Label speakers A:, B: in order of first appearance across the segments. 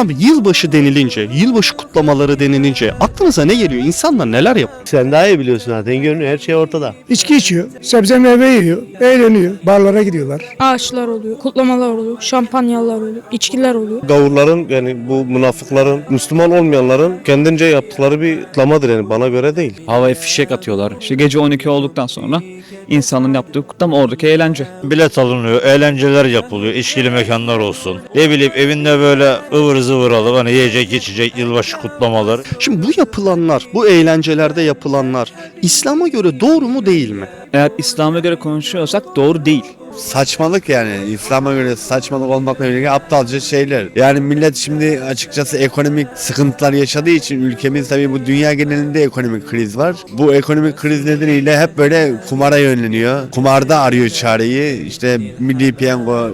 A: Abi yılbaşı denilince, yılbaşı kutlamaları denilince aklınıza ne geliyor? İnsanlar neler yapıyor?
B: Sen daha iyi biliyorsun zaten görünüyor her şey ortada.
C: İçki içiyor, sebze meyve yiyor, eğleniyor, barlara gidiyorlar.
D: Ağaçlar oluyor, kutlamalar oluyor, şampanyalar oluyor, içkiler oluyor.
E: Gavurların yani bu münafıkların, Müslüman olmayanların kendince yaptıkları bir kutlamadır yani bana göre değil.
F: Havaya fişek atıyorlar. İşte gece 12 olduktan sonra insanın yaptığı kutlama oradaki eğlence.
G: bilet alınıyor, eğlenceler yapılıyor, içkili mekanlar olsun. Ne bileyim evinde böyle ıvır zıvır alıp hani yiyecek içecek yılbaşı kutlamaları.
A: Şimdi bu yapılanlar, bu eğlencelerde yapılanlar İslam'a göre doğru mu değil mi?
F: Eğer İslam'a göre konuşuyorsak doğru değil.
B: Saçmalık yani İslam'a göre saçmalık olmakla ilgili aptalca şeyler. Yani millet şimdi açıkçası ekonomik sıkıntılar yaşadığı için ülkemiz tabii bu dünya genelinde ekonomik kriz var. Bu ekonomik kriz nedeniyle hep böyle kumara yönleniyor. Kumarda arıyor çareyi. İşte milli piyango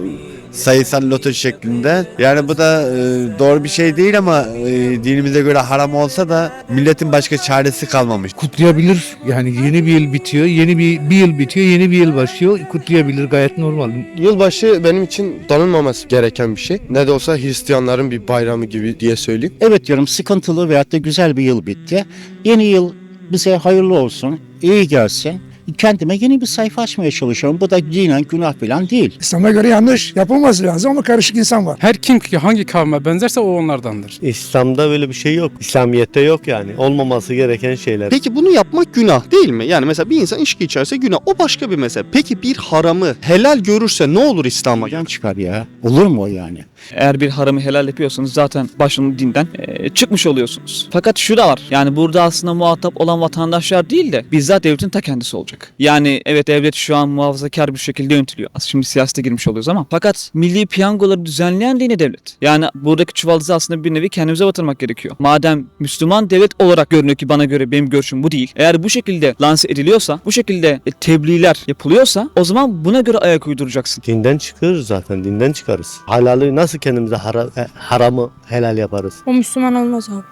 B: sayısal loto şeklinde. Yani bu da e, doğru bir şey değil ama e, dinimize göre haram olsa da milletin başka çaresi kalmamış.
H: kutlayabilir. Yani yeni bir yıl bitiyor, yeni bir, bir yıl bitiyor, yeni bir yıl başlıyor. Kutlayabilir gayet normal.
I: Yılbaşı benim için tanınmaması gereken bir şey. Ne de olsa Hristiyanların bir bayramı gibi diye söyleyeyim.
J: Evet diyorum sıkıntılı veyahut da güzel bir yıl bitti. Yeni yıl bize hayırlı olsun, iyi gelsin. Kendime yeni bir sayfa açmaya çalışıyorum. Bu da dinen günah falan değil.
C: İslam'a göre yanlış, yapılması lazım ama karışık insan var.
K: Her kim ki hangi kavme benzerse o onlardandır.
B: İslam'da böyle bir şey yok. İslamiyet'te yok yani. Olmaması gereken şeyler.
A: Peki bunu yapmak günah değil mi? Yani mesela bir insan içki içerse günah. O başka bir mesele. Peki bir haramı helal görürse ne olur İslam'a?
J: Hocam çıkar ya. Olur mu o yani?
F: Eğer bir haramı helal yapıyorsanız zaten başının dinden eee, çıkmış oluyorsunuz. Fakat şu da var. Yani burada aslında muhatap olan vatandaşlar değil de bizzat devletin ta kendisi olacak. Yani evet devlet şu an muhafazakar bir şekilde yönetiliyor. Aslında Şimdi siyasete girmiş oluyoruz ama fakat milli piyangoları düzenleyen de yine devlet. Yani buradaki çuvaldızı aslında bir nevi kendimize batırmak gerekiyor. Madem Müslüman devlet olarak görünüyor ki bana göre benim görüşüm bu değil. Eğer bu şekilde lanse ediliyorsa, bu şekilde e, tebliğler yapılıyorsa o zaman buna göre ayak uyduracaksın.
B: Dinden çıkarız zaten. Dinden çıkarız. Halali nasıl kendimize hara- e, haramı helal yaparız?
D: O Müslüman olmaz abi.